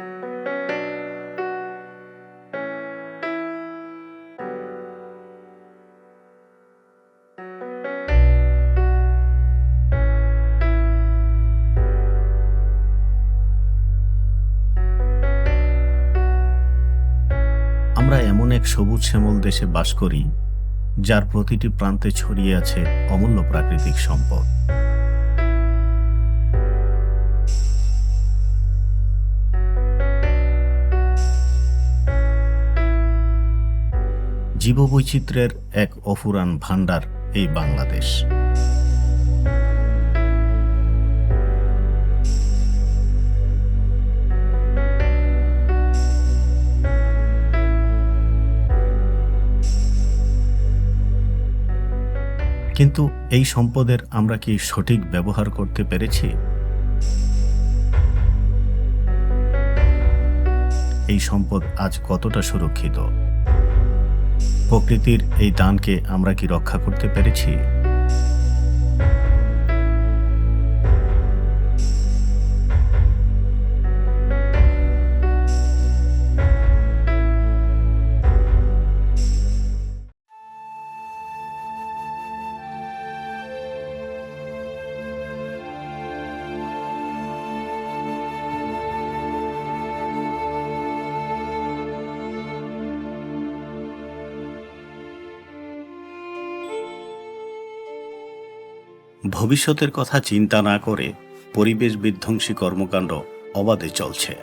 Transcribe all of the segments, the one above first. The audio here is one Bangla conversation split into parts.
আমরা এমন এক সবুজ শ্যামল দেশে বাস করি, যার প্রতিটি প্রান্তে ছড়িয়ে আছে অমূল্য প্রাকৃতিক সম্পদ। জীববৈচিত্র্যের এক অফুরান ভাণ্ডার এই বাংলাদেশ। কিন্তু এই সম্পদের আমরা কি সঠিক ব্যবহার করতে পেরেছি? এই সম্পদ আজ কতটা সুরক্ষিত? প্রকৃতির এই দানকে আমরা কি রক্ষা করতে পেরেছি? ভবিষ্যতের কথা চিন্তা না করে পরিবেশ বিধ্বংসী কর্মকাণ্ড অবাধে চলছে।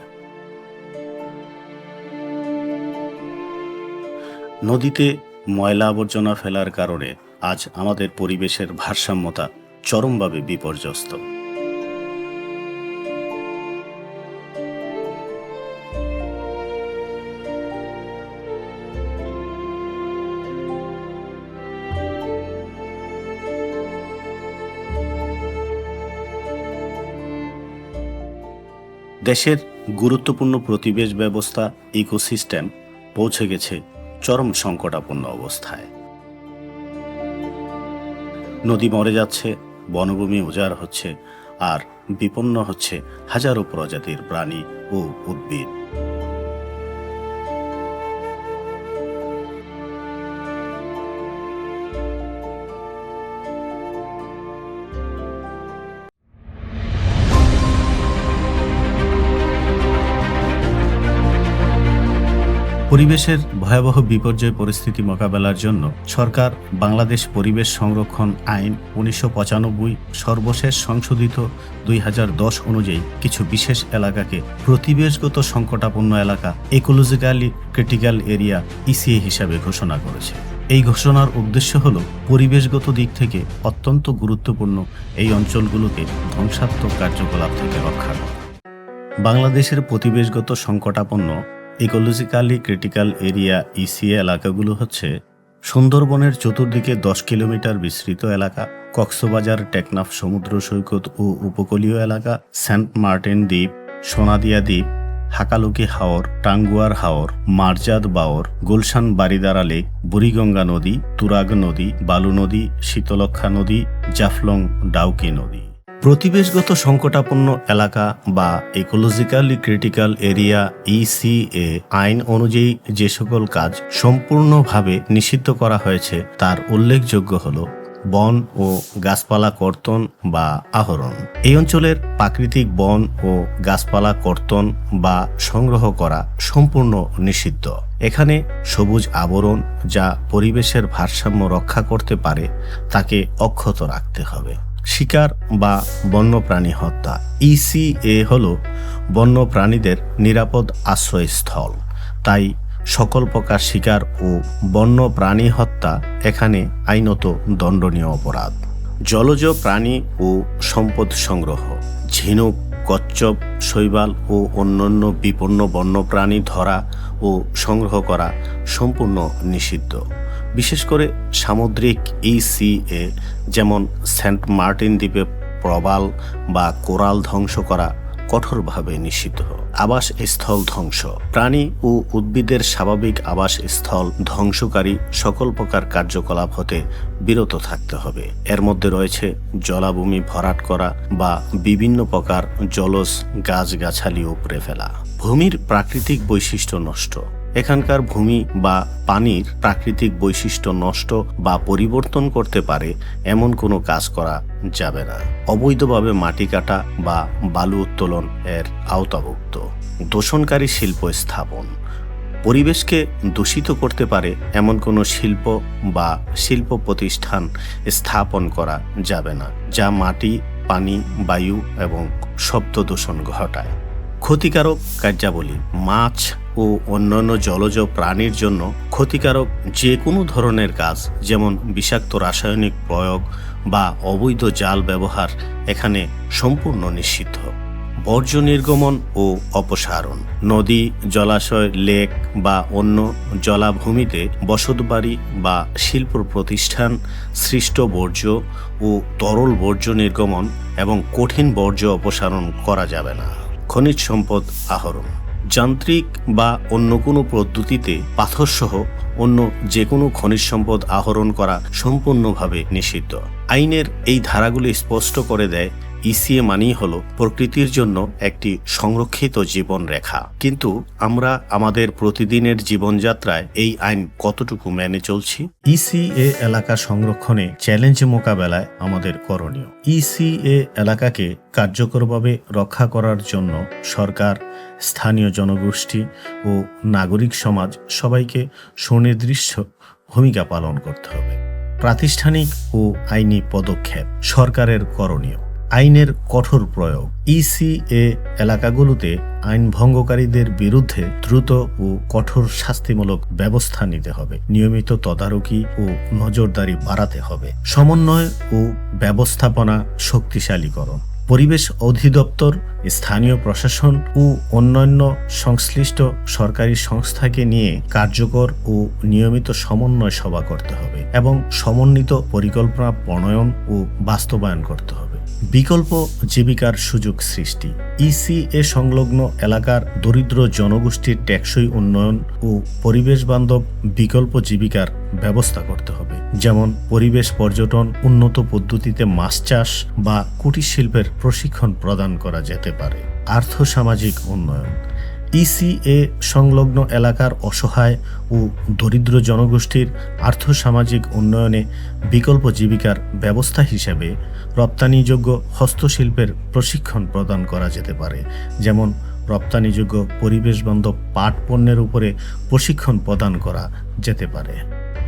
নদীতে ময়লা আবর্জনা ফেলার কারণে আজ আমাদের পরিবেশের ভারসাম্যতা চরমভাবে বিপর্যস্ত। দেশের গুরুত্বপূর্ণ প্রতিবেশ ব্যবস্থা, ইকোসিস্টেম পৌঁছে গেছে চরম সংকটাপন্ন অবস্থায়। নদী মরে যাচ্ছে, বনভূমি উজাড় হচ্ছে আর বিপন্ন হচ্ছে হাজারো প্রজাতির প্রাণী ও উদ্ভিদ। পরিবেশের ভয়াবহ বিপর্যয় পরিস্থিতি মোকাবেলার জন্য সরকার বাংলাদেশ পরিবেশ সংরক্ষণ আইন উনিশশো পঁচানব্বই সর্বশেষ সংশোধিত দুই হাজার দশ অনুযায়ী কিছু বিশেষ এলাকাকে প্রতিবেশগত সংকটাপন্ন এলাকা ইকোলজিক্যালি ক্রিটিক্যাল এরিয়া ইসিএ হিসাবে ঘোষণা করেছে। এই ঘোষণার উদ্দেশ্য হল পরিবেশগত দিক থেকে অত্যন্ত গুরুত্বপূর্ণ এই অঞ্চলগুলোকে ধ্বংসাত্মক কার্যকলাপ থেকে রক্ষা করা। বাংলাদেশের প্রতিবেশগত সংকটাপন্ন ইকোলজিক্যালি ক্রিটিক্যাল এরিয়া ইসিএ এলাকাগুলো হচ্ছে সুন্দরবনের চতুর্দিকে দশ কিলোমিটার বিস্তৃত এলাকা, কক্সবাজার, টেকনাফ, সমুদ্র সৈকত ও উপকূলীয় এলাকা, সেন্ট মার্টিন দ্বীপ, সোনাদিয়া দ্বীপ, হাকালুকি হাওর, টাঙ্গুয়ার হাওর, মারজাদ বাওর, গুলশান বারিদারা লেক, বুড়িগঙ্গা নদী, তুরাগ নদী, বালু নদী শীতলক্ষা নদী, জাফলং, ডাউকি নদী। প্রতিবেশগত সংকটাপন্ন এলাকা বা ইকোলজিক্যালি ক্রিটিক্যাল এরিয়া ইসিএ আইন অনুযায়ী যে সকল কাজ সম্পূর্ণভাবে নিষিদ্ধ করা হয়েছে, তার উল্লেখযোগ্য হল বন ও গাছপালা কর্তন বা আহরণ। এই অঞ্চলের প্রাকৃতিক বন ও গাছপালা কর্তন বা সংগ্রহ করা সম্পূর্ণ নিষিদ্ধ। এখানে সবুজ আবরণ যা পরিবেশের ভারসাম্য রক্ষা করতে পারে, তাকে অক্ষত রাখতে হবে। শিকার বা বন্যপ্রাণী হত্যা। ইসিএ হল বন্যপ্রাণীদের নিরাপদ আশ্রয়স্থল। তাই সকল প্রকার শিকার ও বন্য প্রাণী হত্যা এখানে আইনত দণ্ডনীয় অপরাধ। জলজ প্রাণী ও সম্পদ সংগ্রহ, ঝিনুক, কচ্ছপ, শৈবাল ও অন্যান্য বিপন্ন বন্যপ্রাণী ধরা ও সংগ্রহ করা সম্পূর্ণ নিষিদ্ধ। বিশেষ করে সামুদ্রিক ইসিএ যেমন সেন্ট মার্টিন দ্বীপে প্রবাল বা কোরাল ধ্বংস করা কঠোরভাবে নিষিদ্ধ। আবাস স্থল ধ্বংস। প্রাণী ও উদ্ভিদের স্বাভাবিক আবাস স্থল ধ্বংসকারী সকল প্রকার কার্যকলাপ হতে বিরত থাকতে হবে। এর মধ্যে রয়েছে জলাভূমি ভরাট করা বা বিভিন্ন প্রকার জলজ গাছগাছালি উপড়ে ফেলা। ভূমির প্রাকৃতিক বৈশিষ্ট্য নষ্ট। এখানকার ভূমি বা পানির প্রাকৃতিক বৈশিষ্ট্য নষ্ট বা পরিবর্তন করতে পারে এমন কোনো কাজ করা যাবে না। অবৈধভাবে মাটি কাটা বা বালু উত্তোলন এর আওতাভুক্ত। দূষণকারী শিল্প স্থাপন। পরিবেশকে দূষিত করতে পারে এমন কোনো শিল্প বা শিল্প প্রতিষ্ঠান স্থাপন করা যাবে না, যা মাটি, পানি, বায়ু এবং শব্দ দূষণ ঘটায়। ক্ষতিকারক কার্যাবলী। মাছ ও অন্যান্য জলজ প্রাণীর জন্য ক্ষতিকারক যে কোনো ধরনের কাজ যেমন বিষাক্ত রাসায়নিক প্রয়োগ বা অবৈধ জাল ব্যবহার এখানে সম্পূর্ণ নিষিদ্ধ। বর্জ্য নির্গমন ও অপসারণ। নদী, জলাশয়, লেক বা অন্য জলাভূমিতে বসতবাড়ি বা শিল্প প্রতিষ্ঠান, সৃষ্ট বর্জ্য ও তরল বর্জ্য নির্গমন এবং কঠিন বর্জ্য অপসারণ করা যাবে না। খনিজ সম্পদ আহরণ। যান্ত্রিক বা অন্য কোনো পদ্ধতিতে পাথরসহ অন্য যে কোনো খনিজ সম্পদ আহরণ করা সম্পূর্ণভাবে নিষিদ্ধ। আইনের এই ধারাগুলি স্পষ্ট করে দেয় ইসিএ মানেই হল প্রকৃতির জন্য একটি সংরক্ষিত জীবন রেখা। কিন্তু আমরা আমাদের প্রতিদিনের জীবনযাত্রায় এই আইন কতটুকু মেনে চলছি? ইসিএ এলাকা সংরক্ষণে চ্যালেঞ্জ মোকাবেলায় আমাদের করণীয়। ইসিএ এলাকাকে কার্যকরভাবে রক্ষা করার জন্য সরকার, স্থানীয় জনগোষ্ঠী ও নাগরিক সমাজ সবাইকে সুনির্দিষ্ট ভূমিকা পালন করতে হবে। প্রাতিষ্ঠানিক ও আইনি পদক্ষেপ সরকারের করণীয়। আইনের কঠোর প্রয়োগ। ইসিএ এলাকাগুলোতে আইন ভঙ্গকারীদের বিরুদ্ধে দ্রুত ও কঠোর শাস্তিমূলক ব্যবস্থা নিতে হবে। নিয়মিত তদারকি ও নজরদারি বাড়াতে হবে। সমন্বয় ও ব্যবস্থাপনা শক্তিশালীকরণ। পরিবেশ অধিদপ্তর, স্থানীয় প্রশাসন ও অন্যান্য সংশ্লিষ্ট সরকারি সংস্থাকে নিয়ে কার্যকর ও নিয়মিত সমন্বয় সভা করতে হবে এবং সমন্বিত পরিকল্পনা প্রণয়ন ও বাস্তবায়ন করতে হবে। বিকল্প জীবিকার সুযোগ সৃষ্টি। ইসিএ সংলগ্ন এলাকার দরিদ্র জনগোষ্ঠীর টেকসই উন্নয়ন ও পরিবেশ বান্ধব বিকল্প জীবিকার ব্যবস্থা করতে হবে। যেমন পরিবেশ পর্যটন উন্নত পদ্ধতিতে মাছ চাষ বা কুটির শিল্পের প্রশিক্ষণ প্রদান করা যেতে পারে। আর্থসামাজিক উন্নয়ন। ইসিএ সংলগ্ন এলাকার অসহায় ও দরিদ্র জনগোষ্ঠীর আর্থসামাজিক উন্নয়নে বিকল্প জীবিকার ব্যবস্থা হিসেবে রপ্তানিযোগ্য হস্তশিল্পের প্রশিক্ষণ প্রদান করা যেতে পারে। যেমন রপ্তানিযোগ্য পরিবেশ বান্ধব পাট পণ্যের উপরে প্রশিক্ষণ প্রদান করা যেতে পারে।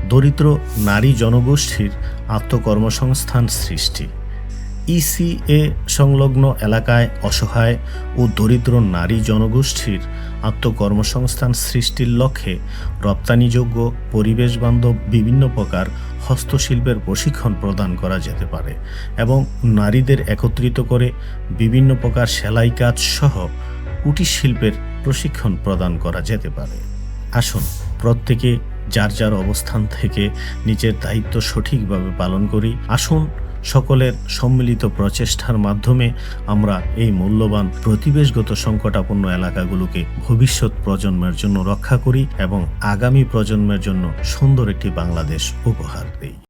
দরিদ্র নারী জনগোষ্ঠীর আত্মকর্মসংস্থান সৃষ্টি। ইসিএ সংলগ্ন এলাকায় অসহায় ও দরিদ্র নারী জনগোষ্ঠীর আত্মকর্মসংস্থান সৃষ্টির লক্ষ্যে রপ্তানিযোগ্য পরিবেশ বান্ধব বিভিন্ন প্রকার হস্তশিল্পের প্রশিক্ষণ প্রদান করা যেতে পারে এবং নারীদের একত্রিত করে বিভিন্ন প্রকার সেলাই কাজ সহ কুটির শিল্পের প্রশিক্ষণ প্রদান করা যেতে পারে। আসুন, প্রত্যেকে যার যার অবস্থান থেকে নিজের দায়িত্ব সঠিকভাবে পালন করি। আসুন সকলের সম্মিলিত প্রচেষ্টার মাধ্যমে আমরা এই মূল্যবান প্রতিবেশগত সংকটাপন্ন এলাকাগুলোকে ভবিষ্যৎ প্রজন্মের জন্য রক্ষা করি এবং আগামী প্রজন্মের জন্য সুন্দর একটি বাংলাদেশ উপহার দিই।